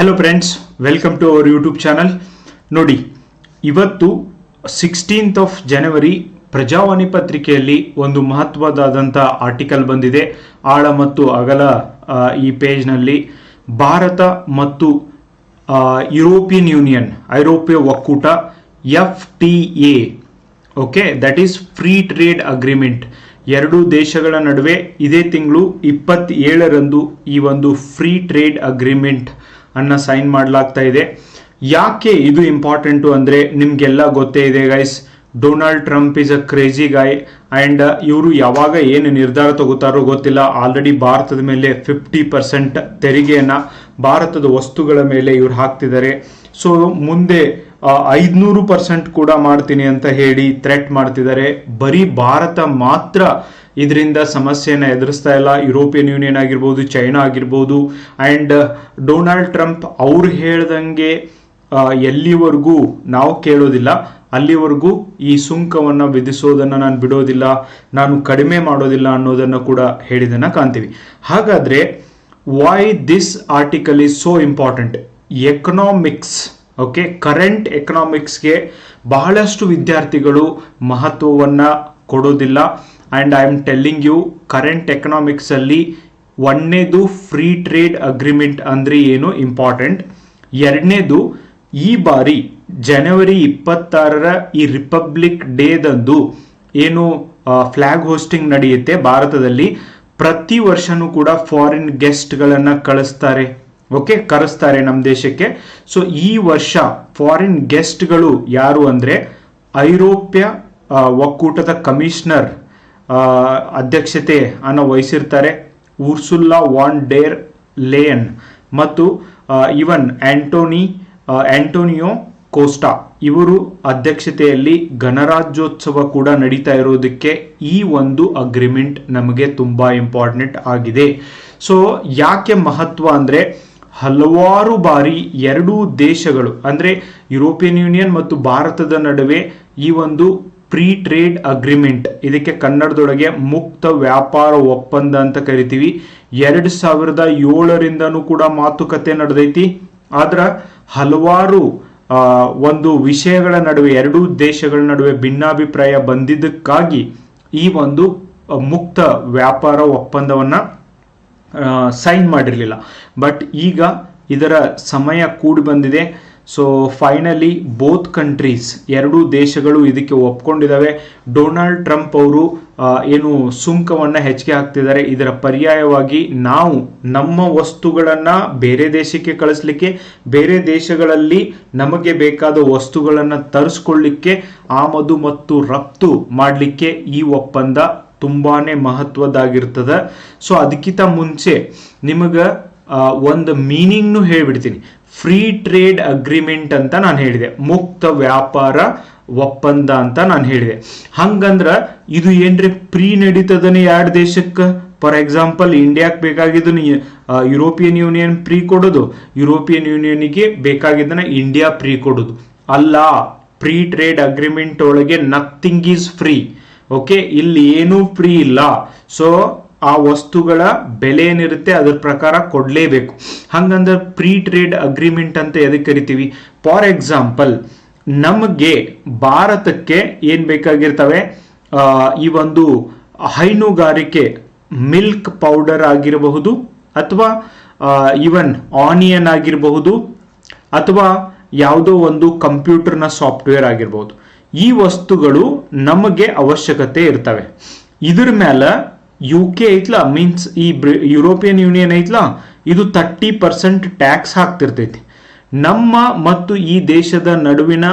Hello friends welcome to our YouTube channel ನೋಡಿ, ಇವತ್ತು sixteenth of ಜನವರಿ ಪ್ರಜಾವಾಣಿ ಪತ್ರಿಕೆಯಲ್ಲಿ ಒಂದು ಮಹತ್ವದಾದಂಥ ಆರ್ಟಿಕಲ್ ಬಂದಿದೆ. ಆಳ ಮತ್ತು ಅಗಲ ಈ ಪೇಜ್ನಲ್ಲಿ ಭಾರತ ಮತ್ತು ಯುರೋಪಿಯನ್ ಯೂನಿಯನ್ ಐರೋಪ್ಯ ಒಕ್ಕೂಟ, F T A okay that is free trade agreement ಎರಡು ದೇಶಗಳ ನಡುವೆ ಇದೇ ತಿಂಗಳು ಇಪ್ಪತ್ತೇಳರಂದು ಈ ಒಂದು ಫ್ರೀ ಟ್ರೇಡ್ ಅಗ್ರಿಮೆಂಟ್ ಅನ್ನ ಸೈನ್ ಮಾಡಲಾಗ್ತಾ ಇದೆ. ಯಾಕೆ ಇದು ಇಂಪಾರ್ಟೆಂಟು ಅಂದರೆ ನಿಮಗೆಲ್ಲ ಗೊತ್ತೇ ಇದೆ guys Donald Trump is a crazy guy and ಇವರು ಯಾವಾಗ ಏನು ನಿರ್ಧಾರ ತಗೋತಾರೋ ಗೊತ್ತಿಲ್ಲ. ಆಲ್ರೆಡಿ ಭಾರತದ ಮೇಲೆ ಫಿಫ್ಟಿ ಪರ್ಸೆಂಟ್ ತೆರಿಗೆಯನ್ನು ಭಾರತದ ವಸ್ತುಗಳ ಮೇಲೆ ಇವ್ರು ಹಾಕ್ತಿದ್ದಾರೆ. ಸೊ ಮುಂದೆ ಐದುನೂರು ಪರ್ಸೆಂಟ್ ಕೂಡ ಮಾಡ್ತೀನಿ ಅಂತ ಹೇಳಿ ಥ್ರೆಟ್ ಮಾಡ್ತಿದ್ದಾರೆ. ಬರೀ ಭಾರತ ಮಾತ್ರ ಇದರಿಂದ ಸಮಸ್ಯೆಯನ್ನು ಎದುರಿಸ್ತಾ ಇಲ್ಲ. ಯುರೋಪಿಯನ್ ಯೂನಿಯನ್ ಆಗಿರ್ಬೋದು ಚೈನಾ ಆಗಿರ್ಬೋದು ಆ್ಯಂಡ್ ಡೊನಾಲ್ಡ್ ಟ್ರಂಪ್ ಅವ್ರು ಹೇಳ್ದಂಗೆ ಎಲ್ಲಿವರೆಗೂ ನಾವು ಕೇಳೋದಿಲ್ಲ. ಅಲ್ಲಿವರೆಗೂ ಈ ಸುಂಕವನ್ನು ವಿಧಿಸೋದನ್ನು ನಾನು ಬಿಡೋದಿಲ್ಲ. ನಾನು ಕಡಿಮೆ ಮಾಡೋದಿಲ್ಲ ಅನ್ನೋದನ್ನು ಕೂಡ ಹೇಳಿದ್ದನ್ನು ಕಾಣ್ತೀವಿ. ಹಾಗಾದರೆ why this article is so important economics okay current ಎಕನಾಮಿಕ್ಸ್ಗೆ ಬಹಳಷ್ಟು ವಿದ್ಯಾರ್ಥಿಗಳು ಮಹತ್ವವನ್ನು ಕೊಡೋದಿಲ್ಲ. And I am telling you current ಎಕನಾಮಿಕ್ಸಲ್ಲಿ ಒಂದನೇದು ಫ್ರೀ ಟ್ರೇಡ್ ಅಗ್ರಿಮೆಂಟ್ ಅಂದರೆ ಏನು ಇಂಪಾರ್ಟೆಂಟ್ ಎರಡನೇದು ಈ ಬಾರಿ ಜನವರಿ ಇಪ್ಪತ್ತಾರರ ಈ ರಿಪಬ್ಲಿಕ್ ಡೇದಂದು ಏನು ಫ್ಲಾಗ್ ಹೋಸ್ಟಿಂಗ್ ನಡೆಯುತ್ತೆ ಭಾರತದಲ್ಲಿ. ಪ್ರತಿ ವರ್ಷನೂ ಕೂಡ ಫಾರಿನ್ ಗೆಸ್ಟ್ಗಳನ್ನು ಕಳಿಸ್ತಾರೆ. ಓಕೆ ಕರೆಸ್ತಾರೆ ನಮ್ಮ ದೇಶಕ್ಕೆ. ಸೊ ಈ ವರ್ಷ ಫಾರಿನ್ ಗೆಸ್ಟ್ಗಳು ಯಾರು ಅಂದರೆ ಐರೋಪ್ಯ ಒಕ್ಕೂಟದ ಕಮಿಷನರ್ ಅಧ್ಯಕ್ಷತೆ ಅನ್ನು ವಹಿಸಿರ್ತಾರೆ ಉರ್ಸುಲ್ಲಾ ವಾನ್ ಡೇರ್ ಲೇಯನ್ ಮತ್ತು ಇವನ್ ಆಂಟೋನಿ ಆಂಟೋನಿಯೋ ಕೋಸ್ಟಾ. ಇವರು ಅಧ್ಯಕ್ಷತೆಯಲ್ಲಿ ಗಣರಾಜ್ಯೋತ್ಸವ ಕೂಡ ನಡೀತಾ ಇರೋದಕ್ಕೆ ಈ ಒಂದು ಅಗ್ರಿಮೆಂಟ್ ನಮಗೆ ತುಂಬ ಇಂಪಾರ್ಟೆಂಟ್ ಆಗಿದೆ. ಸೊ ಯಾಕೆ ಮಹತ್ವ ಅಂದರೆ ಹಲವಾರು ಬಾರಿ ಎರಡೂ ದೇಶಗಳು ಅಂದರೆ ಯುರೋಪಿಯನ್ ಯೂನಿಯನ್ ಮತ್ತು ಭಾರತದ ನಡುವೆ ಈ ಒಂದು ಫ್ರೀ ಟ್ರೇಡ್ ಅಗ್ರಿಮೆಂಟ್. ಇದಕ್ಕೆ ಕನ್ನಡದೊಳಗೆ ಮುಕ್ತ ವ್ಯಾಪಾರ ಒಪ್ಪಂದ ಅಂತ ಕರಿತೀವಿ. ಎರಡು ಸಾವಿರದ ಏಳರಿಂದನೂ ಕೂಡ ಮಾತುಕತೆ ನಡೆದೈತಿ. ಆದ್ರ ಹಲವಾರು ಒಂದು ವಿಷಯಗಳ ನಡುವೆ, ಎರಡೂ ದೇಶಗಳ ನಡುವೆ ಭಿನ್ನಾಭಿಪ್ರಾಯ ಬಂದಿದ್ದಕ್ಕಾಗಿ ಈ ಒಂದು ಮುಕ್ತ ವ್ಯಾಪಾರ ಒಪ್ಪಂದವನ್ನ ಸೈನ್ ಮಾಡಿರಲಿಲ್ಲ. ಬಟ್ ಈಗ ಇದರ ಸಮಯ ಕೂಡಿ ಬಂದಿದೆ. ಸೊ ಫೈನಲಿ ಬೋತ್ ಕಂಟ್ರೀಸ್ ಎರಡೂ ದೇಶಗಳು ಇದಕ್ಕೆ ಒಪ್ಕೊಂಡಿದ್ದಾವೆ. ಡೊನಾಲ್ಡ್ ಟ್ರಂಪ್ ಅವರು ಏನು ಸುಂಕವನ್ನು ಹೆಚ್ಚಿಗೆ ಹಾಕ್ತಿದ್ದಾರೆ, ಇದರ ಪರ್ಯಾಯವಾಗಿ ನಾವು ನಮ್ಮ ವಸ್ತುಗಳನ್ನು ಬೇರೆ ದೇಶಕ್ಕೆ ಕಳಿಸ್ಲಿಕ್ಕೆ, ಬೇರೆ ದೇಶಗಳಲ್ಲಿ ನಮಗೆ ಬೇಕಾದ ವಸ್ತುಗಳನ್ನು ತರಿಸ್ಕೊಳ್ಳಿಕ್ಕೆ ಆಮದು ಮತ್ತು ರಫ್ತು ಮಾಡಲಿಕ್ಕೆ ಈ ಒಪ್ಪಂದ ತುಂಬಾ ಮಹತ್ವದ್ದಾಗಿರ್ತದೆ. ಸೊ ಅದಕ್ಕಿಂತ ಮುಂಚೆ ನಿಮಗೆ ಒಂದು ಮೀನಿಂಗ್ನು ಹೇಳಿಬಿಡ್ತೀನಿ. ಫ್ರೀ ಟ್ರೇಡ್ ಅಗ್ರಿಮೆಂಟ್ ಅಂತ ನಾನು ಹೇಳಿದೆ. ಮುಕ್ತ ವ್ಯಾಪಾರ ಒಪ್ಪಂದ ಅಂತ ನಾನು ಹೇಳಿದೆ. ಹಂಗಂದ್ರ ಇದು ಏನ್ರಿ ಪ್ರೀ ನಡೀತದನೆ ಎರಡು ದೇಶಕ್ಕೆ ಫಾರ್ ಎಕ್ಸಾಂಪಲ್ ಇಂಡಿಯಾಕ್ ಬೇಕಾಗಿದ್ದು ಯುರೋಪಿಯನ್ ಯೂನಿಯನ್ ಪ್ರೀ ಕೊಡೋದು. ಯುರೋಪಿಯನ್ ಯೂನಿಯನ್ಗೆ ಬೇಕಾಗಿದ್ದನ್ನ ಇಂಡಿಯಾ ಪ್ರೀ ಕೊಡೋದು. ಅಲ್ಲ ಫ್ರೀ ಟ್ರೇಡ್ ಅಗ್ರಿಮೆಂಟ್ ಒಳಗೆ ನಥಿಂಗ್ ಈಸ್ ಫ್ರೀ ಓಕೆ ಇಲ್ಲಿ ಏನೂ ಫ್ರೀ ಇಲ್ಲ. ಸೊ ಆ ವಸ್ತುಗಳ ಬೆಲೆ ಏನಿರುತ್ತೆ ಅದ್ರ ಪ್ರಕಾರ ಕೊಡಲೇಬೇಕು. ಹಂಗಂದ್ರೆ ಪ್ರೀ ಟ್ರೇಡ್ ಅಗ್ರಿಮೆಂಟ್ ಅಂತ ಎದಕ್ಕೆ ಕರಿತೀವಿ? ಫಾರ್ ಎಕ್ಸಾಂಪಲ್, ನಮಗೆ ಭಾರತಕ್ಕೆ ಏನ್ ಬೇಕಾಗಿರ್ತವೆ? ಈ ಒಂದು ಹೈನುಗಾರಿಕೆ, ಮಿಲ್ಕ್ ಪೌಡರ್ ಆಗಿರಬಹುದು ಅಥವಾ ಈವನ್ ಆನಿಯನ್ ಆಗಿರಬಹುದು ಅಥವಾ ಯಾವುದೋ ಒಂದು ಕಂಪ್ಯೂಟರ್ನ ಸಾಫ್ಟ್ವೇರ್ ಆಗಿರ್ಬೋದು ಈ ವಸ್ತುಗಳು ನಮಗೆ ಅವಶ್ಯಕತೆ ಇರ್ತವೆ. ಇದ್ರ ಮೇಲೆ ಯು ಕೆ ಐತ್ಲ ಮೀನ್ಸ್ ಈ ಯುರೋಪಿಯನ್ ಯೂನಿಯನ್ ಐತ್ಲ, ಇದು ತರ್ಟಿ ಪರ್ಸೆಂಟ್ ಟ್ಯಾಕ್ಸ್ ಹಾಕ್ತಿರ್ತೈತಿ. ನಮ್ಮ ಮತ್ತು ಈ ದೇಶದ ನಡುವಿನ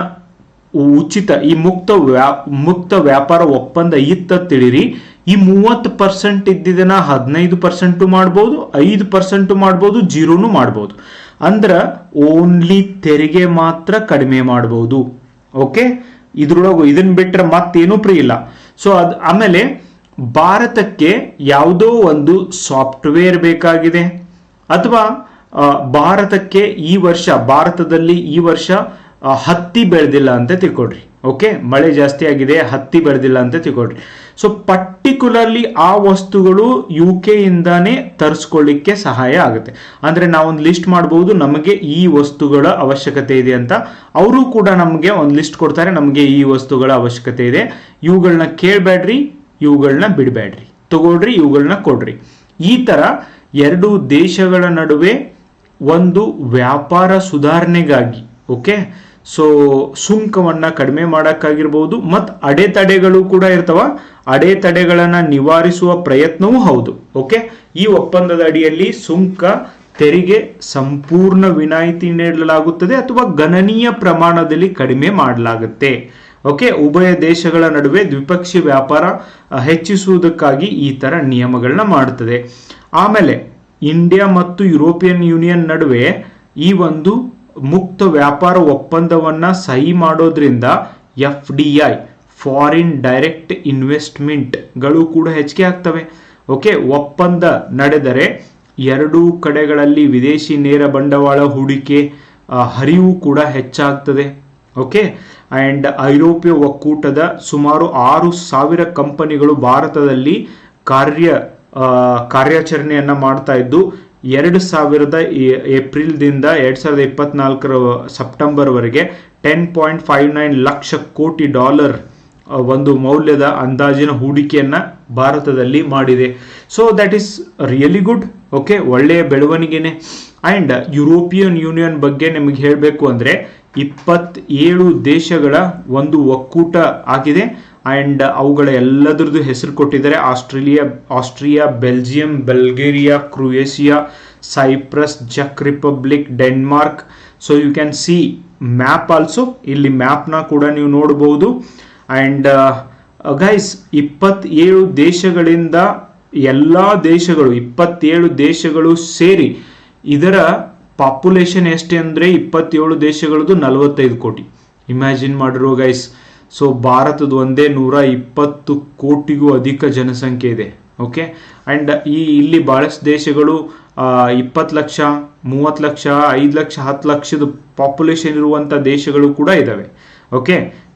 ಉಚಿತ, ಈ ಮುಕ್ತ ವ್ಯಾ, ಮುಕ್ತ ವ್ಯಾಪಾರ ಒಪ್ಪಂದ ಇತ್ತ ತಿಳಿರಿ, ಈ ಮೂವತ್ತು ಪರ್ಸೆಂಟ್ ಇದ್ದಿದ್ದನ್ನ ಹದಿನೈದು ಪರ್ಸೆಂಟು ಮಾಡ್ಬೋದು, ಐದು ಪರ್ಸೆಂಟು ಮಾಡ್ಬೋದು, ಜೀರೋನು ಮಾಡ್ಬೋದು. ಅಂದ್ರೆ ಓನ್ಲಿ ತೆರಿಗೆ ಮಾತ್ರ ಕಡಿಮೆ ಮಾಡ್ಬೋದು. ಓಕೆ ಇದ್ರೊಳಗು ಇದನ್ನ ಬಿಟ್ಟರೆ ಮತ್ತೇನೂ ಫ್ರೀ ಇಲ್ಲ. ಸೊ ಅದು, ಆಮೇಲೆ ಭಾರತಕ್ಕೆ ಯಾವುದೋ ಒಂದು ಸಾಫ್ಟ್ವೇರ್ ಬೇಕಾಗಿದೆ. ಅಥವಾ ಭಾರತಕ್ಕೆ ಈ ವರ್ಷ, ಭಾರತದಲ್ಲಿ ಈ ವರ್ಷ ಹತ್ತಿ ಬೆಳೆದಿಲ್ಲ ಅಂತ ತಿಳ್ಕೊಡ್ರಿ ಓಕೆ? ಮಳೆ ಜಾಸ್ತಿ ಆಗಿದೆ, ಹತ್ತಿ ಬೆಳೆದಿಲ್ಲ ಅಂತ ತಿಳ್ಕೊಡ್ರಿ ಸೊ ಪರ್ಟಿಕ್ಯುಲರ್ಲಿ ಆ ವಸ್ತುಗಳು ಯು ಕೆ ಇಂದಾನೇ ತರಿಸ್ಕೊಳ್ಳಿಕ್ಕೆ ಸಹಾಯ ಆಗುತ್ತೆ. ಅಂದ್ರೆ ನಾವೊಂದು ಲಿಸ್ಟ್ ಮಾಡಬಹುದು ನಮಗೆ ಈ ವಸ್ತುಗಳ ಅವಶ್ಯಕತೆ ಇದೆ ಅಂತ. ಅವರು ಕೂಡ ನಮಗೆ ಒಂದು ಲಿಸ್ಟ್ ಕೊಡ್ತಾರೆ, ನಮಗೆ ಈ ವಸ್ತುಗಳ ಅವಶ್ಯಕತೆ ಇದೆ. ಇವುಗಳನ್ನ ಕೇಳಬೇಡ್ರಿ ಇವುಗಳನ್ನ ಬಿಡಬೇಡ್ರಿ. ತಗೊಳ್ರಿ ಇವುಗಳನ್ನ ಕೊಡ್ರಿ. ಈ ತರ ಎರಡು ದೇಶಗಳ ನಡುವೆ ಒಂದು ವ್ಯಾಪಾರ ಸುಧಾರಣೆಗಾಗಿ, ಓಕೆ? ಸೊ ಸುಂಕವನ್ನು ಕಡಿಮೆ ಮಾಡೋಕ್ಕಾಗಿರ್ಬೋದು, ಮತ್ತು ಅಡೆತಡೆಗಳು ಕೂಡ ಇರ್ತವ. ಅಡೆತಡೆಗಳನ್ನು ನಿವಾರಿಸುವ ಪ್ರಯತ್ನವೂ ಹೌದು, ಓಕೆ? ಈ ಒಪ್ಪಂದದ ಅಡಿಯಲ್ಲಿ ಸುಂಕ ತೆರಿಗೆ ಸಂಪೂರ್ಣ ವಿನಾಯಿತಿ ನೀಡಲಾಗುತ್ತದೆ ಅಥವಾ ಗಣನೀಯ ಪ್ರಮಾಣದಲ್ಲಿ ಕಡಿಮೆ ಮಾಡಲಾಗುತ್ತೆ. ಓಕೆ, ಉಭಯ ದೇಶಗಳ ನಡುವೆ ದ್ವಿಪಕ್ಷೀಯ ವ್ಯಾಪಾರ ಹೆಚ್ಚಿಸುವುದಕ್ಕಾಗಿ ಈ ಥರ ನಿಯಮಗಳನ್ನ ಮಾಡುತ್ತದೆ ಆಮೇಲೆ, ಇಂಡಿಯಾ ಮತ್ತು ಯುರೋಪಿಯನ್ ಯೂನಿಯನ್ ನಡುವೆ ಈ ಒಂದು ಮುಕ್ತ ವ್ಯಾಪಾರ ಒಪ್ಪಂದವನ್ನ ಸಹಿ ಮಾಡೋದ್ರಿಂದ F D I, foreign direct ಇನ್ವೆಸ್ಟ್ಮೆಂಟ್ಗಳು ಕೂಡ ಹೆಚ್ಚಿಗೆ ಆಗ್ತವೆ. ಓಕೆ, ಒಪ್ಪಂದ ನಡೆದರೆ ಎರಡೂ ಕಡೆಗಳಲ್ಲಿ ವಿದೇಶಿ ನೇರ ಬಂಡವಾಳ ಹೂಡಿಕೆ ಹರಿವು ಕೂಡ ಹೆಚ್ಚಾಗ್ತದೆ. ಓಕೆ ಆ್ಯಂಡ್ ಐರೋಪ್ಯ ಒಕ್ಕೂಟದ ಸುಮಾರು ಆರು ಸಾವಿರ ಕಂಪನಿಗಳು ಭಾರತದಲ್ಲಿ ಕಾರ್ಯ ಕಾರ್ಯಾಚರಣೆಯನ್ನು ಮಾಡ್ತಾ ಇದ್ದು, ಎರಡು ಸಾವಿರದ ಏಪ್ರಿಲ್ದಿಂದ ಎರಡು ಸಾವಿರದ ಇಪ್ಪತ್ನಾಲ್ಕರ ಸೆಪ್ಟೆಂಬರ್ವರೆಗೆ ten point five nine lakh crore dollar ಒಂದು ಮೌಲ್ಯದ ಅಂದಾಜಿನ ಹೂಡಿಕೆಯನ್ನು ಭಾರತದಲ್ಲಿ ಮಾಡಿದೆ. So that is really good okay ಒಳ್ಳೆಯ ಬೆಳವಣಿಗೆನೆ. ಆ್ಯಂಡ್ ಯುರೋಪಿಯನ್ ಯೂನಿಯನ್ ಬಗ್ಗೆ ನಿಮಗೆ ಹೇಳಬೇಕು ಅಂದರೆ ಇಪ್ಪತ್ತೇಳು ದೇಶಗಳ ಒಂದು ಒಕ್ಕೂಟ ಆಗಿದೆ. ಆ್ಯಂಡ್ ಅವುಗಳ ಎಲ್ಲದರದ್ದು ಹೆಸರು ಕೊಟ್ಟಿದ್ದಾರೆ. Australia, Austria, Belgium, Bulgaria, Croatia, Cyprus ಜಕ್ Republic, Denmark. So you can see map also ಇಲ್ಲಿ ಮ್ಯಾಪ್ನ ಕೂಡ ನೀವು ನೋಡಬಹುದು ಆ್ಯಂಡ್ ಗೈಸ್ ಇಪ್ಪತ್ತೇಳು ದೇಶಗಳಿಂದ ಎಲ್ಲ ದೇಶಗಳು, ಇಪ್ಪತ್ತೇಳು ದೇಶಗಳು ಸೇರಿ ಇದರ ಪಾಪ್ಯುಲೇಷನ್ ಎಷ್ಟೇ ಅಂದರೆ ಇಪ್ಪತ್ತೇಳು ದೇಶಗಳದ್ದು ನಲವತ್ತೈದು ಕೋಟಿ. ಇಮ್ಯಾಜಿನ್ ಮಾಡಿರೋ ಗೈಸ್ ಸೊ ಭಾರತದ ಒಂದೇ ನೂರ ಇಪ್ಪತ್ತು ಕೋಟಿಗೂ ಅಧಿಕ ಜನಸಂಖ್ಯೆ ಇದೆ. ಓಕೆ ಆ್ಯಂಡ್ ಈ, ಇಲ್ಲಿ ಭಾಳಷ್ಟು ದೇಶಗಳು ಇಪ್ಪತ್ತು ಲಕ್ಷ, ಮೂವತ್ತು ಲಕ್ಷ, ಐದು ಲಕ್ಷ, ಹತ್ತು ಲಕ್ಷದ ಪಾಪ್ಯುಲೇಷನ್ ಇರುವಂಥ ದೇಶಗಳು ಕೂಡ ಇದ್ದಾವೆ okay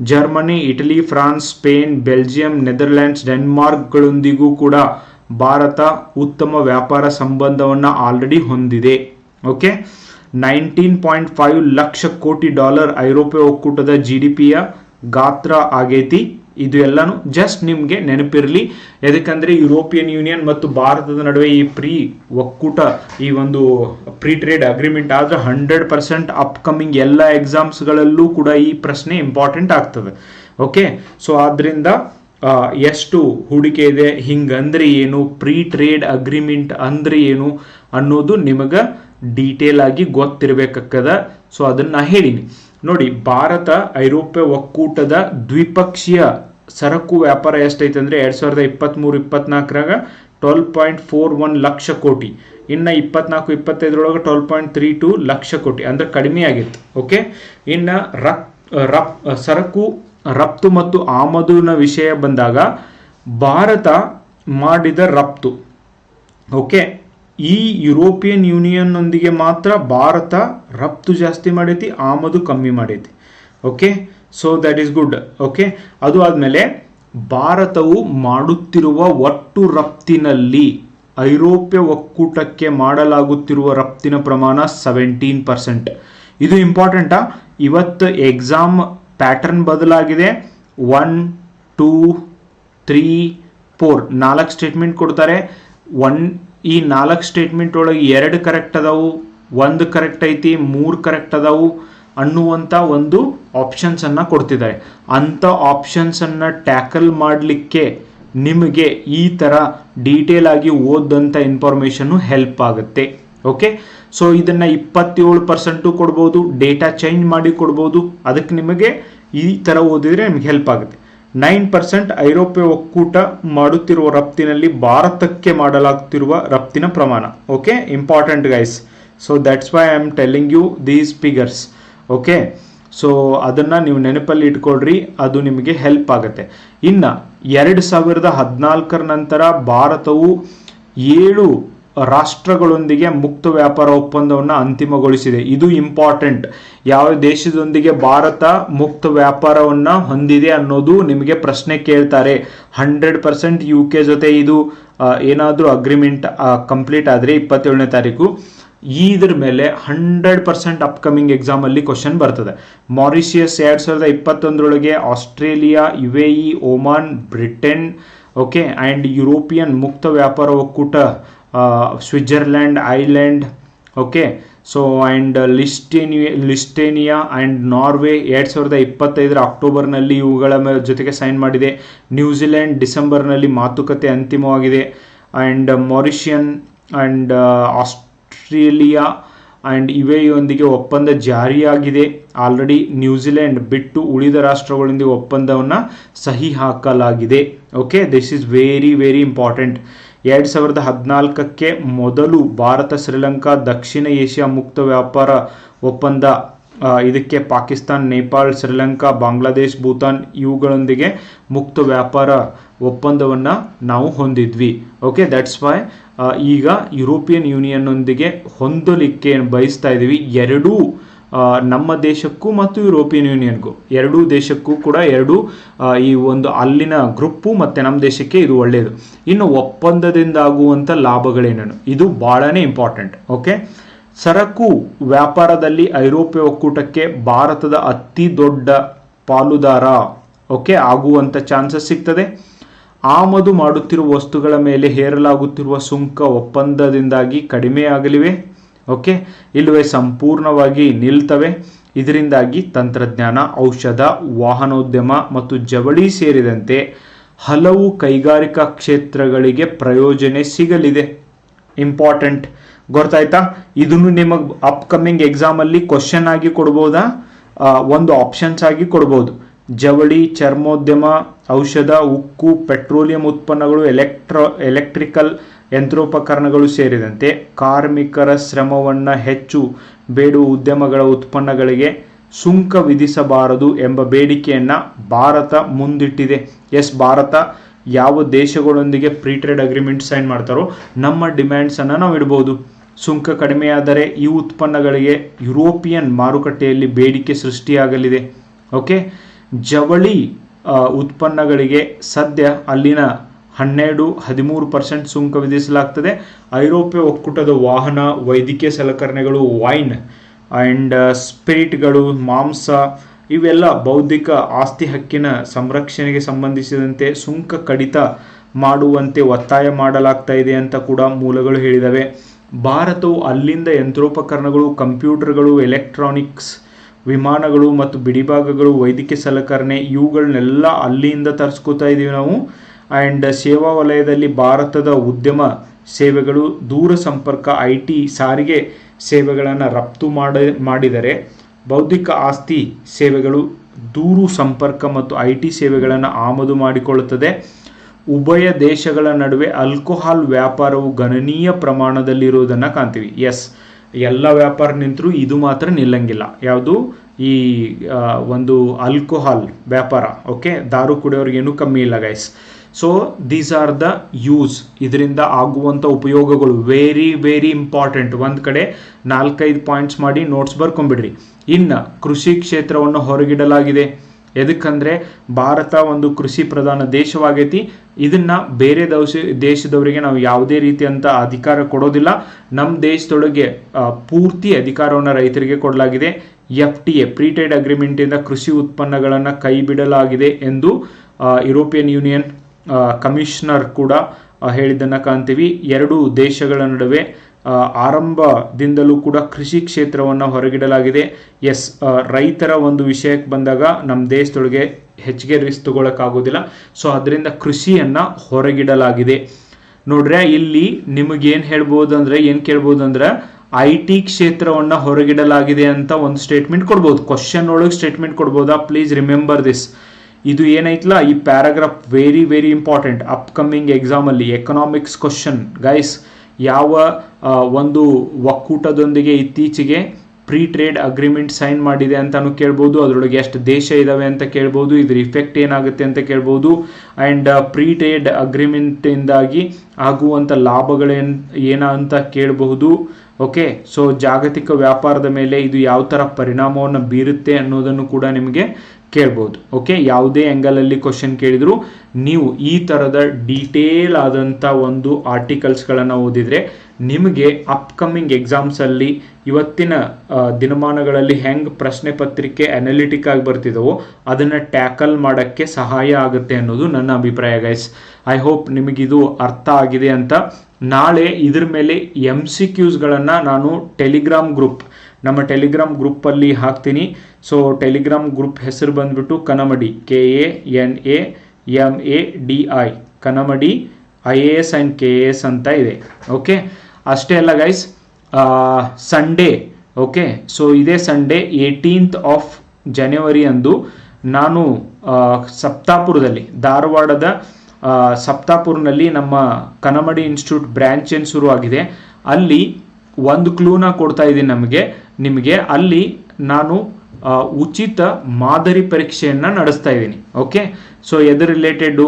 Germany Italy France Spain Belgium Netherlands ಡೆನ್ಮಾರ್ಕ್ಗಳೊಂದಿಗೂ ಕೂಡ ಭಾರತ ಉತ್ತಮ ವ್ಯಾಪಾರ ಸಂಬಂಧವನ್ನು ಆಲ್ರೆಡಿ ಹೊಂದಿದೆ. Okay nineteen point five lakh crore dollar ಐರೋಪ್ಯ ಒಕ್ಕೂಟದ ಜಿ ಡಿ ಪಿಯ ಗಾತ್ರ ಆಗೈತಿ. ಇದು ಎಲ್ಲಾನು ಜಸ್ಟ್ ನಿಮಗೆ ನೆನಪಿರಲಿ. ಯಾಕಂದ್ರೆ ಯುರೋಪಿಯನ್ ಯೂನಿಯನ್ ಮತ್ತು ಭಾರತದ ನಡುವೆ ಈ ಪ್ರೀ ಒಕ್ಕೂಟ ಈ ಒಂದು ಪ್ರೀ ಟ್ರೇಡ್ ಅಗ್ರಿಮೆಂಟ್ ಆದರೆ ಹಂಡ್ರೆಡ್ ಪರ್ಸೆಂಟ್ ಅಪ್ಕಮಿಂಗ್ ಎಲ್ಲ ಎಕ್ಸಾಮ್ಸ್ಗಳಲ್ಲೂ ಕೂಡ ಈ ಪ್ರಶ್ನೆ ಇಂಪಾರ್ಟೆಂಟ್ ಆಗ್ತದೆ. ಓಕೆ ಸೊ ಆದ್ರಿಂದ ಆ, ಎಷ್ಟು ಹೂಡಿಕೆ ಇದೆ, ಹಿಂಗಂದ್ರೆ ಏನು ಪ್ರೀ ಟ್ರೇಡ್ ಅಗ್ರಿಮೆಂಟ್ ಅಂದ್ರೆ ಏನು ಅನ್ನೋದು ನಿಮಗೆ ಡೀಟೇಲ್ ಆಗಿ ಗೊತ್ತಿರಬೇಕಾಗ್ತದ. ಸೊ ಅದನ್ನ ನಾ ಹೇಳಿನಿ. ನೋಡಿ, ಭಾರತ, ಐರೋಪ್ಯ ಒಕ್ಕೂಟದ ದ್ವಿಪಕ್ಷೀಯ ಸರಕು ವ್ಯಾಪಾರ ಎಷ್ಟೈತೆ ಅಂದ್ರೆ ಎರಡು ಸಾವಿರದ ಇಪ್ಪತ್ತ್ಮೂರು ಇಪ್ಪತ್ನಾಲ್ಕರಾಗ twelve point four one lakh crore. ಇನ್ನು ಇಪ್ಪತ್ನಾಲ್ಕು, ಇಪ್ಪತ್ತೈದರೊಳಗೆ twelve point three two lakh crore. ಅಂದ್ರೆ ಕಡಿಮೆ ಆಗಿತ್ತು. ಓಕೆ ಇನ್ನು ರಕ್, ರಪ್, ಸರಕು ರಫ್ತು ಮತ್ತು ಆಮದುನ ವಿಷಯ ಬಂದಾಗ ಭಾರತ ಮಾಡಿದ ರಫ್ತು. ಓಕೆ, ಈ ಯುರೋಪಿಯನ್ ಯೂನಿಯನ್ನೊಂದಿಗೆ ಮಾತ್ರ ಭಾರತ ರಫ್ತು ಜಾಸ್ತಿ ಮಾಡೈತಿ, ಆಮದು ಕಮ್ಮಿ ಮಾಡೈತಿ. Okay so that is good okay, ಅದು ಆದಮೇಲೆ ಭಾರತವು ಮಾಡುತ್ತಿರುವ ಒಟ್ಟು ರಫ್ತಿನಲ್ಲಿ ಐರೋಪ್ಯ ಒಕ್ಕೂಟಕ್ಕೆ ಮಾಡಲಾಗುತ್ತಿರುವ ರಫ್ತಿನ ಪ್ರಮಾಣ ಸೆವೆಂಟೀನ್ ಪರ್ಸೆಂಟ್ ಇದು ಇಂಪಾರ್ಟೆಂಟಾ ಇವತ್ತು ಎಕ್ಸಾಮ್ ಪ್ಯಾಟರ್ನ್ ಬದಲಾಗಿದೆ. ಒನ್ ಟೂ ತ್ರೀ ಫೋರ್ ನಾಲ್ಕು ಸ್ಟೇಟ್ಮೆಂಟ್ ಕೊಡ್ತಾರೆ. ಒನ್ ಈ ನಾಲ್ಕು ಸ್ಟೇಟ್ಮೆಂಟ್ ಒಳಗೆ ಎರಡು ಕರೆಕ್ಟ್ ಅದಾವು. ಒಂದು ಕರೆಕ್ಟ್ ಐತಿ, ಮೂರು ಕರೆಕ್ಟ್ ಅದಾವು ಅನ್ನುವಂಥ ಒಂದು ಆಪ್ಷನ್ಸ್ ಅನ್ನ ಕೊಡ್ತಿದ್ದಾರೆ. ಅಂಥ ಆಪ್ಷನ್ಸ್ ಅನ್ನ ಟ್ಯಾಕಲ್ ಮಾಡಲಿಕ್ಕೆ ನಿಮಗೆ ಈ ಥರ ಡೀಟೇಲ್ ಆಗಿ ಓದಂಥ ಇನ್ಫಾರ್ಮೇಷನ್ನು ಹೆಲ್ಪ್ ಆಗುತ್ತೆ. ಓಕೆ ಸೊ ಇದನ್ನ ಇಪ್ಪತ್ತೇಳು ಪರ್ಸೆಂಟು ಕೊಡ್ಬೋದು ಡೇಟಾ ಚೇಂಜ್ ಮಾಡಿ ಕೊಡ್ಬೋದು. ಅದಕ್ಕೆ ನಿಮಗೆ ಈ ಥರ ಓದಿದ್ರೆ ನಿಮಗೆ ಹೆಲ್ಪ್ ಆಗುತ್ತೆ. ನೈನ್ ಪರ್ಸೆಂಟ್ ಐರೋಪ್ಯ ಒಕ್ಕೂಟ ಮಾಡುತ್ತಿರುವ ರಫ್ತಿನಲ್ಲಿ ಭಾರತಕ್ಕೆ ಮಾಡಲಾಗುತ್ತಿರುವ ರಫ್ತಿನ ಪ್ರಮಾಣ. Okay important guys so that's why I am telling you these figures okay so ಅದನ್ನು ನೀವು ನೆನಪಲ್ಲಿ ಇಟ್ಕೊಳ್ರಿ. ಅದು ನಿಮಗೆ ಹೆಲ್ಪ್ ಆಗುತ್ತೆ. ಇನ್ನು, ಎರಡು ಸಾವಿರದ ಹದಿನಾಲ್ಕರ ನಂತರ ಭಾರತವು ಏಳು ರಾಷ್ಟ್ರಗಳೊಂದಿಗೆ ಮುಕ್ತ ವ್ಯಾಪಾರ ಒಪ್ಪಂದವನ್ನು ಅಂತಿಮಗೊಳಿಸಿದೆ. ಇದು ಇಂಪಾರ್ಟೆಂಟ್ ಯಾವ ದೇಶದೊಂದಿಗೆ ಭಾರತ ಮುಕ್ತ ವ್ಯಾಪಾರವನ್ನು ಹೊಂದಿದೆ ಅನ್ನೋದು ನಿಮಗೆ ಪ್ರಶ್ನೆ ಕೇಳ್ತಾರೆ. ಹಂಡ್ರೆಡ್ ಪರ್ಸೆಂಟ್ ಯು ಕೆ ಜೊತೆ ಇದು ಏನಾದರೂ ಅಗ್ರಿಮೆಂಟ್ ಕಂಪ್ಲೀಟ್ ಆದರೆ ಇಪ್ಪತ್ತೇಳನೇ ತಾರೀಕು. ಇದ್ರ ಮೇಲೆ ಹಂಡ್ರೆಡ್ ಪರ್ಸೆಂಟ್ ಅಪ್ಕಮಿಂಗ್ ಎಕ್ಸಾಮಲ್ಲಿ ಕ್ವಶನ್ ಬರ್ತದೆ. ಮಾರಿಷಿಯಸ್ ಎರಡು ಸಾವಿರದ ಇಪ್ಪತ್ತೊಂದರೊಳಗೆ Australia U A E Oman Britain okay and European ಮುಕ್ತ ವ್ಯಾಪಾರ ಒಕ್ಕೂಟ Switzerland Iceland okay so and Liechtenstein Liechtenstein and Norway ಎರಡು ಸಾವಿರದ ಇಪ್ಪತ್ತೈದರ ಅಕ್ಟೋಬರ್ನಲ್ಲಿ ಇವುಗಳ ಜೊತೆಗೆ ಸೈನ್ ಮಾಡಿದೆ. ನ್ಯೂಜಿಲೆಂಡ್ ಡಿಸೆಂಬರ್ನಲ್ಲಿ ಮಾತುಕತೆ ಅಂತಿಮವಾಗಿದೆ. And Mauritian and Australia and ಇವೆಯೊಂದಿಗೆ ಒಪ್ಪಂದ ಜಾರಿಯಾಗಿದೆ. ಆಲ್ರೆಡಿ ನ್ಯೂಜಿಲೆಂಡ್ ಬಿಟ್ಟು ಉಳಿದ ರಾಷ್ಟ್ರಗಳೊಂದಿಗೆ ಒಪ್ಪಂದವನ್ನು ಸಹಿ ಹಾಕಲಾಗಿದೆ. Okay this is very very important ಎರಡು ಸಾವಿರದ ಹದಿನಾಲ್ಕಕ್ಕೆ ಮೊದಲು ಭಾರತ, ಶ್ರೀಲಂಕಾ, ದಕ್ಷಿಣ ಏಷ್ಯಾ ಮುಕ್ತ ವ್ಯಾಪಾರ ಒಪ್ಪಂದ ಇದಕ್ಕೆ ಪಾಕಿಸ್ತಾನ್, ನೇಪಾಳ್, ಶ್ರೀಲಂಕಾ, ಬಾಂಗ್ಲಾದೇಶ್, ಭೂತಾನ್ ಇವುಗಳೊಂದಿಗೆ ಮುಕ್ತ ವ್ಯಾಪಾರ ಒಪ್ಪಂದವನ್ನು ನಾವು ಹೊಂದಿದ್ವಿ. ಓಕೆ ದಟ್ಸ್ ವೈ ಈಗ ಯುರೋಪಿಯನ್ ಯೂನಿಯನ್ನೊಂದಿಗೆ ಹೊಂದಲಿಕ್ಕೆ ಬಯಸ್ತಾ ಇದ್ದೀವಿ ಎರಡೂ ನಮ್ಮ ದೇಶಕ್ಕೂ ಮತ್ತು ಯುರೋಪಿಯನ್ ಯೂನಿಯನ್ಗೂ. ಎರಡೂ ದೇಶಕ್ಕೂ ಕೂಡ ಎರಡು ಈ ಒಂದು ಅಲ್ಲಿನ ಗ್ರೂಪ್ಪು ಮತ್ತು ನಮ್ಮ ದೇಶಕ್ಕೆ ಇದು ಒಳ್ಳೆಯದು ಇನ್ನು ಒಪ್ಪಂದದಿಂದ ಆಗುವಂಥ ಲಾಭಗಳೇನೇನು? ಇದು ಭಾಳನೇ ಇಂಪಾರ್ಟೆಂಟ್. ಓಕೆ? ಸರಕು ವ್ಯಾಪಾರದಲ್ಲಿ ಐರೋಪ್ಯ ಒಕ್ಕೂಟಕ್ಕೆ ಭಾರತದ ಅತಿ ದೊಡ್ಡ ಪಾಲುದಾರ, ಓಕೆ, ಆಗುವಂಥ ಚಾನ್ಸಸ್ ಸಿಗ್ತದೆ. ಆಮದು ಮಾಡುತ್ತಿರುವ ವಸ್ತುಗಳ ಮೇಲೆ ಹೇರಲಾಗುತ್ತಿರುವ ಸುಂಕ ಒಪ್ಪಂದದಿಂದಾಗಿ ಕಡಿಮೆಯಾಗಲಿವೆ. ಓಕೆ? ಇಲ್ಲವೇ ಸಂಪೂರ್ಣವಾಗಿ ನಿಲ್ತವೆ. ಇದರಿಂದಾಗಿ ತಂತ್ರಜ್ಞಾನ, ಔಷಧ, ವಾಹನೋದ್ಯಮ ಮತ್ತು ಜವಳಿ ಸೇರಿದಂತೆ ಹಲವು ಕೈಗಾರಿಕಾ ಕ್ಷೇತ್ರಗಳಿಗೆ ಪ್ರಯೋಜನೆ ಸಿಗಲಿದೆ. ಇಂಪಾರ್ಟೆಂಟ್. ಗೊತ್ತಾಯ್ತಾ? ಇದನ್ನು ನಿಮಗೆ ಅಪ್ಕಮಿಂಗ್ ಎಕ್ಸಾಮಲ್ಲಿ ಕ್ವಶನ್ ಆಗಿ ಕೊಡ್ಬೋದಾ? ಒಂದು ಆಪ್ಷನ್ಸ್ ಆಗಿ ಕೊಡ್ಬೋದು. ಜವಳಿ, ಚರ್ಮೋದ್ಯಮ, ಔಷಧ, ಉಕ್ಕು, ಪೆಟ್ರೋಲಿಯಂ ಉತ್ಪನ್ನಗಳು, ಎಲೆಕ್ಟ್ರೋ, ಎಲೆಕ್ಟ್ರಿಕಲ್ ಯಂತ್ರೋಪಕರಣಗಳು ಸೇರಿದಂತೆ ಕಾರ್ಮಿಕರ ಶ್ರಮವನ್ನು ಹೆಚ್ಚು ಬೇಡುವ ಉದ್ಯಮಗಳ ಉತ್ಪನ್ನಗಳಿಗೆ ಸುಂಕ ವಿಧಿಸಬಾರದು ಎಂಬ ಬೇಡಿಕೆಯನ್ನು ಭಾರತ ಮುಂದಿಟ್ಟಿದೆ. ಎಸ್ ಭಾರತ ಯಾವ ದೇಶಗಳೊಂದಿಗೆ ಫ್ರೀ ಟ್ರೇಡ್ ಅಗ್ರಿಮೆಂಟ್ ಸೈನ್ ಮಾಡ್ತಾರೋ ನಮ್ಮ ಡಿಮ್ಯಾಂಡ್ಸನ್ನು ನಾವು ಇಡ್ಬೋದು. ಸುಂಕ ಕಡಿಮೆಯಾದರೆ ಈ ಉತ್ಪನ್ನಗಳಿಗೆ ಯುರೋಪಿಯನ್ ಮಾರುಕಟ್ಟೆಯಲ್ಲಿ ಬೇಡಿಕೆ ಸೃಷ್ಟಿಯಾಗಲಿದೆ. ಓಕೆ? ಜವಳಿ ಉತ್ಪನ್ನಗಳಿಗೆ ಸದ್ಯ ಅಲ್ಲಿನ ಹನ್ನೆರಡು ಹದಿಮೂರು ಪರ್ಸೆಂಟ್ ಸುಂಕ ವಿಧಿಸಲಾಗ್ತದೆ. ಐರೋಪ್ಯ ಒಕ್ಕೂಟದ ವಾಹನ, ವೈದ್ಯಕೀಯ ಸಲಕರಣೆಗಳು, ವೈನ್ ಆ್ಯಂಡ್ ಸ್ಪಿರಿಟ್ಗಳು, ಮಾಂಸ ಇವೆಲ್ಲ ಬೌದ್ಧಿಕ ಆಸ್ತಿ ಹಕ್ಕಿನ ಸಂರಕ್ಷಣೆಗೆ ಸಂಬಂಧಿಸಿದಂತೆ ಸುಂಕ ಕಡಿತ ಮಾಡುವಂತೆ ಒತ್ತಾಯ ಮಾಡಲಾಗ್ತಾ ಇದೆ ಅಂತ ಕೂಡ ಮೂಲಗಳು ಹೇಳಿದವೆ. ಭಾರತವು ಅಲ್ಲಿಂದ ಯಂತ್ರೋಪಕರಣಗಳು, ಕಂಪ್ಯೂಟರ್ಗಳು, ಎಲೆಕ್ಟ್ರಾನಿಕ್ಸ್ ವಿಮಾನಗಳು ಮತ್ತು ಬಿಡಿಭಾಗಗಳು, ವೈದ್ಯಕೀಯ ಸಲಕರಣೆ ಇವುಗಳನ್ನೆಲ್ಲ ಅಲ್ಲಿಂದ ತರಿಸ್ಕೋತಾ ಇದ್ದೀವಿ ನಾವು. ಆ್ಯಂಡ್ ಸೇವಾ ವಲಯದಲ್ಲಿ ಭಾರತದ ಉದ್ಯಮ ಸೇವೆಗಳು ದೂರ ಸಂಪರ್ಕ ಐ ಟಿ ಸಾರಿಗೆ ಸೇವೆಗಳನ್ನು ರಫ್ತು ಮಾಡ, ಮಾಡಿದರೆ ಬೌದ್ಧಿಕ ಆಸ್ತಿ ಸೇವೆಗಳು ದೂರು ಸಂಪರ್ಕ ಮತ್ತು ಐ ಟಿ ಸೇವೆಗಳನ್ನು ಆಮದು ಮಾಡಿಕೊಳ್ಳುತ್ತದೆ. ಉಭಯ ದೇಶಗಳ ನಡುವೆ ಆಲ್ಕೋಹಾಲ್ ವ್ಯಾಪಾರವು ಗಣನೀಯ ಪ್ರಮಾಣದಲ್ಲಿರುವುದನ್ನು ಕಾಣ್ತೀವಿ. ಎಸ್, ಎಲ್ಲ ವ್ಯಾಪಾರ ನಿಂತರೂ ಇದು ಮಾತ್ರ ನಿಲ್ಲಂಗಿಲ್ಲ. ಯಾವುದು? ಈ ಒಂದು ಆಲ್ಕೋಹಾಲ್ ವ್ಯಾಪಾರ, ಓಕೆ? ದಾರು ಕುಡಿಯೋರಿಗೇನು ಕಮ್ಮಿ ಇಲ್ಲ guys so these are the use ಇದರಿಂದ ಆಗುವಂಥ ಉಪಯೋಗಗಳು ವೆರಿ ವೆರಿ ಇಂಪಾರ್ಟೆಂಟ್ ಒಂದು ಕಡೆ ನಾಲ್ಕೈದು ಪಾಯಿಂಟ್ಸ್ ಮಾಡಿ ನೋಟ್ಸ್ ಬರ್ಕೊಂಬಿಡ್ರಿ. ಇನ್ನು ಕೃಷಿ ಕ್ಷೇತ್ರವನ್ನು ಹೊರಗಿಡಲಾಗಿದೆ. ಎದಕ್ಕಂದ್ರೆ ಭಾರತ ಒಂದು ಕೃಷಿ ಪ್ರಧಾನ ದೇಶವಾಗೈತಿ. ಇದನ್ನ ಬೇರೆ ದೇಶ ದೇಶದವರಿಗೆ ನಾವು ಯಾವುದೇ ರೀತಿಯಂತ ಅಧಿಕಾರ ಕೊಡೋದಿಲ್ಲ. ನಮ್ಮ ದೇಶದೊಳಗೆ ಪೂರ್ತಿ ಅಧಿಕಾರವನ್ನು ರೈತರಿಗೆ ಕೊಡಲಾಗಿದೆ. F T A free trade ಅಗ್ರಿಮೆಂಟಿಂದ ಕೃಷಿ ಉತ್ಪನ್ನಗಳನ್ನು ಕೈ ಬಿಡಲಾಗಿದೆ ಎಂದು ಯುರೋಪಿಯನ್ ಯೂನಿಯನ್ ಕಮಿಷನರ್ ಕೂಡ ಹೇಳಿದ್ದನ್ನು ಕಾಣ್ತೀವಿ. ಎರಡು ದೇಶಗಳ ನಡುವೆ ಆರಂಭದಿಂದಲೂ ಕೂಡ ಕೃಷಿ ಕ್ಷೇತ್ರವನ್ನು ಹೊರಗಿಡಲಾಗಿದೆ. ಎಸ್ ರೈತರ ಒಂದು ವಿಷಯಕ್ಕೆ ಬಂದಾಗ ನಮ್ಮ ದೇಶದೊಳಗೆ ಹೆಚ್ಚಿಗೆ ರಿಸ್ಕ್ ತಗೊಳಕ್ಕಾಗೋದಿಲ್ಲ. ಸೊ, ಅದರಿಂದ ಕೃಷಿಯನ್ನು ಹೊರಗಿಡಲಾಗಿದೆ. ನೋಡ್ರೆ, ಇಲ್ಲಿ ನಿಮಗೇನು ಹೇಳ್ಬೋದು ಅಂದರೆ ಏನು ಕೇಳ್ಬೋದು ಅಂದ್ರೆ ಐ ಟಿ ಕ್ಷೇತ್ರವನ್ನು ಹೊರಗಿಡಲಾಗಿದೆ ಅಂತ ಒಂದು ಸ್ಟೇಟ್ಮೆಂಟ್ ಕೊಡ್ಬೋದು. ಕ್ವಶನ್ ಒಳಗೆ ಸ್ಟೇಟ್ಮೆಂಟ್ ಕೊಡ್ಬೋದಾ? ಪ್ಲೀಸ್ ರಿಮೆಂಬರ್ ದಿಸ್ ಇದು ಏನೈತಲ್ಲ ಈ paragraph very very important upcoming ಎಕ್ಸಾಮಲ್ಲಿ ಎಕನಾಮಿಕ್ಸ್ ಕ್ವಶನ್ ಗೈಸ್ ಯಾವ ಒಂದು ಒಕ್ಕೂಟದೊಂದಿಗೆ ಇತ್ತೀಚೆಗೆ ಫ್ರೀ ಟ್ರೇಡ್ ಅಗ್ರಿಮೆಂಟ್ ಸೈನ್ ಮಾಡಿದೆ ಅಂತಲೂ ಕೇಳ್ಬೋದು. ಅದರೊಳಗೆ ಎಷ್ಟು ದೇಶ ಇದಾವೆ ಅಂತ ಕೇಳ್ಬೋದು. ಇದ್ರ ಇಫೆಕ್ಟ್ ಏನಾಗುತ್ತೆ ಅಂತ ಕೇಳ್ಬೋದು. ಆ್ಯಂಡ್ ಫ್ರೀ ಟ್ರೇಡ್ ಅಗ್ರಿಮೆಂಟಿಂದಾಗಿ ಆಗುವಂಥ ಲಾಭಗಳೇನು ಏನ ಅಂತ ಕೇಳಬಹುದು. ಓಕೆ ಸೊ ಜಾಗತಿಕ ವ್ಯಾಪಾರದ ಮೇಲೆ ಇದು ಯಾವ ಥರ ಪರಿಣಾಮವನ್ನು ಬೀರುತ್ತೆ ಅನ್ನೋದನ್ನು ಕೂಡ ನಿಮಗೆ ಕೇಳ್ಬೋದು. ಓಕೆ ಯಾವುದೇ ಆ್ಯಂಗಲಲ್ಲಿ ಕ್ವಶನ್ ಕೇಳಿದ್ರು, ನೀವು ಈ ಥರದ ಡೀಟೇಲ್ ಆದಂಥ ಒಂದು ಆರ್ಟಿಕಲ್ಸ್ಗಳನ್ನು ಓದಿದರೆ, ನಿಮಗೆ ಅಪ್ಕಮಿಂಗ್ ಎಕ್ಸಾಮ್ಸಲ್ಲಿ ಇವತ್ತಿನ ದಿನಮಾನಗಳಲ್ಲಿ ಹೆಂಗೆ ಪ್ರಶ್ನೆ ಪತ್ರಿಕೆ ಅನಾಲಿಟಿಕ್ ಆಗಿ ಬರ್ತಿದವೋ, ಅದನ್ನು ಟ್ಯಾಕಲ್ ಮಾಡೋಕ್ಕೆ ಸಹಾಯ ಆಗುತ್ತೆ ಅನ್ನೋದು ನನ್ನ ಅಭಿಪ್ರಾಯ ಗೈಸ್ ಐ ಹೋಪ್ ನಿಮಗಿದು ಅರ್ಥ ಆಗಿದೆ ಅಂತ. ನಾಳೆ ಇದ್ರ ಮೇಲೆ ಎಂ ಸಿ ನಾನು ಟೆಲಿಗ್ರಾಮ್ ಗ್ರೂಪ್ ನಮ್ಮ ಟೆಲಿಗ್ರಾಮ್ ಗ್ರೂಪಲ್ಲಿ ಹಾಕ್ತೀನಿ. ಸೊ ಟೆಲಿಗ್ರಾಮ್ ಗ್ರೂಪ್ ಹೆಸರು ಬಂದ್ಬಿಟ್ಟು Kanamadi K A N A M A D I Kanamadi I A S and K A S ಅಂತ ಇದೆ. ಓಕೆ ಅಷ್ಟೇ ಅಲ್ಲ ಗೈಸ್ ಸಂಡೇ ಓಕೆ ಸೊ ಇದೇ ಸಂಡೇ ಏಯ್ಟೀನ್ತ್ ಆಫ್ ಜನವರಿ ಅಂದು ನಾನು ಸಪ್ತಾಪುರದಲ್ಲಿ, ಧಾರವಾಡದ ಸಪ್ತಾಪುರ್ನಲ್ಲಿ ನಮ್ಮ ಕನಮಡಿ ಇನ್ಸ್ಟಿಟ್ಯೂಟ್ ಬ್ರ್ಯಾಂಚ್ ಏನು ಶುರುವಾಗಿದೆ, ಅಲ್ಲಿ ಒಂದು ಕ್ಲೂನ ಕೊಡ್ತಾ ಇದ್ದೀನಿ ನಮಗೆ. ನಿಮಗೆ ಅಲ್ಲಿ ನಾನು ಉಚಿತ ಮಾದರಿ ಪರೀಕ್ಷೆಯನ್ನು ನಡೆಸ್ತಾ ಇದ್ದೀನಿ ಓಕೆ ಸೊ ಎದು related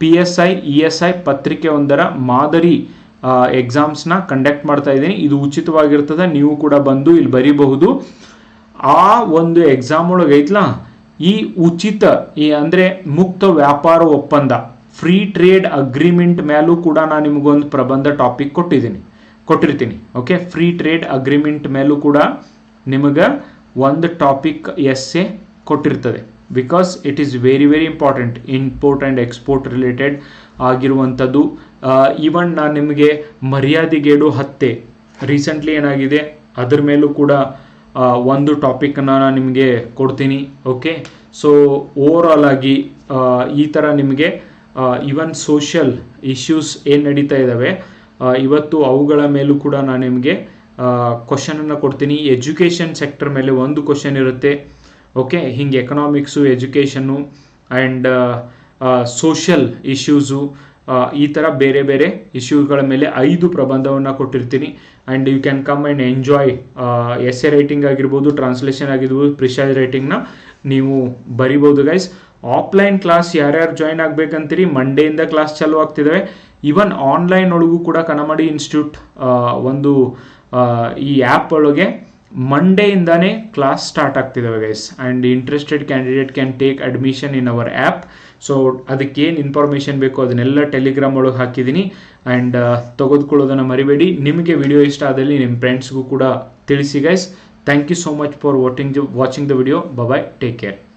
P S I E S I ಪತ್ರಿಕೆ ಒಂದರ ಮಾದರಿ ಎಕ್ಸಾಮ್ಸ್ನ ಕಂಡಕ್ಟ್ ಮಾಡ್ತಾ ಇದ್ದೀನಿ ಇದು ಉಚಿತವಾಗಿರ್ತದೆ, ನೀವು ಕೂಡ ಬಂದು ಇಲ್ಲಿ ಬರೀಬಹುದು. ಆ ಒಂದು ಎಕ್ಸಾಮ್ ಒಳಗೆ ಐತ್ಲಾ? ಈ ಉಚಿತ, ಈ ಅಂದರೆ ಮುಕ್ತ ವ್ಯಾಪಾರ ಒಪ್ಪಂದ ಫ್ರೀ ಟ್ರೇಡ್ ಅಗ್ರಿಮೆಂಟ್ ಮೇಲೂ ಕೂಡ ನಾನು ನಿಮಗೊಂದು ಪ್ರಬಂಧ ಟಾಪಿಕ್ ಕೊಟ್ಟಿದ್ದೀನಿ ಕೊಟ್ಟಿರ್ತೀನಿ. ಓಕೆ ಫ್ರೀ ಟ್ರೇಡ್ ಅಗ್ರಿಮೆಂಟ್ ಮೇಲೂ ಕೂಡ ನಿಮಗೆ ಒಂದು topic S A ಕೊಟ್ಟಿರ್ತದೆ. Because it is very very important import and export related ಆಗಿರುವಂಥದ್ದು. ಈವನ್ ನಾನು ನಿಮಗೆ ಮರ್ಯಾದೆಗೇಡು ಹತ್ತೆ. ರೀಸೆಂಟ್ಲಿ ಏನಾಗಿದೆ? ಅದ್ರ ಮೇಲೂ ಕೂಡ ಒಂದು ಟಾಪಿಕ್ನ ನಾನು ನಿಮಗೆ ಕೊಡ್ತೀನಿ. ಓಕೆ ಸೊ ಓವರ್ ಆಲ್ ಆಗಿ ಈ ಥರ ನಿಮಗೆ ಈವನ್ ಸೋಷಿಯಲ್ ಇಶ್ಯೂಸ್ ಏನು ನಡೀತಾ ಇದ್ದಾವೆ ಇವತ್ತು ಅವುಗಳ ಮೇಲೂ ಕೂಡ ನಾನು ನಿಮಗೆ ಕ್ವಶನನ್ನು ಕೊಡ್ತೀನಿ. ಎಜುಕೇಷನ್ ಸೆಕ್ಟರ್ ಮೇಲೆ ಒಂದು ಕ್ವಶನ್ ಇರುತ್ತೆ. ಓಕೆ ಹಿಂಗೆ economics education and social issues ಈ ಥರ ಬೇರೆ ಬೇರೆ ಇಶ್ಯೂಗಳ ಮೇಲೆ ಐದು ಪ್ರಬಂಧವನ್ನು ಕೊಟ್ಟಿರ್ತೀನಿ. And you can come and enjoy S A writing ಆಗಿರ್ಬೋದು ಟ್ರಾನ್ಸ್ಲೇಷನ್ ಆಗಿರ್ಬೋದು ಪ್ರಿಸೈಸ್ ರೈಟಿಂಗ್ನ ನೀವು ಬರಿಬೋದು ಗೈಸ್ ಆಫ್ಲೈನ್ ಕ್ಲಾಸ್ ಯಾರ್ಯಾರು ಜಾಯ್ನ್ ಆಗಬೇಕಂತೀರಿ? ಮಂಡೆಯಿಂದ ಕ್ಲಾಸ್ ಚಾಲೂ ಆಗ್ತಿದ್ದಾವೆ ಈವನ್ ಆನ್ಲೈನ್ ಒಳಗೂ ಕೂಡ ಕನಮಡಿ ಇನ್ಸ್ಟಿಟ್ಯೂಟ್ ಒಂದು ಈ ಆ್ಯಪ್ ಒಳಗೆ ಮಂಡೇಯಿಂದಾನೇ class start ಆಗ್ತಿದ್ದಾವೆ guys and interested candidate can take admission in our app so ಅದಕ್ಕೆ ಏನು ಇನ್ಫಾರ್ಮೇಷನ್ ಬೇಕು ಅದನ್ನೆಲ್ಲ ಟೆಲಿಗ್ರಾಮ್ ಒಳಗೆ ಹಾಕಿದ್ದೀನಿ ಆ್ಯಂಡ್ ತೆಗೆದುಕೊಳ್ಳೋದನ್ನು ಮರಿಬೇಡಿ. ನಿಮಗೆ ವಿಡಿಯೋ ಇಷ್ಟ ಆದಲ್ಲಿ ನಿಮ್ಮ ಫ್ರೆಂಡ್ಸ್ಗೂ ಕೂಡ ತಿಳಿಸಿ guys thank you so much for waiting watching the video bye take care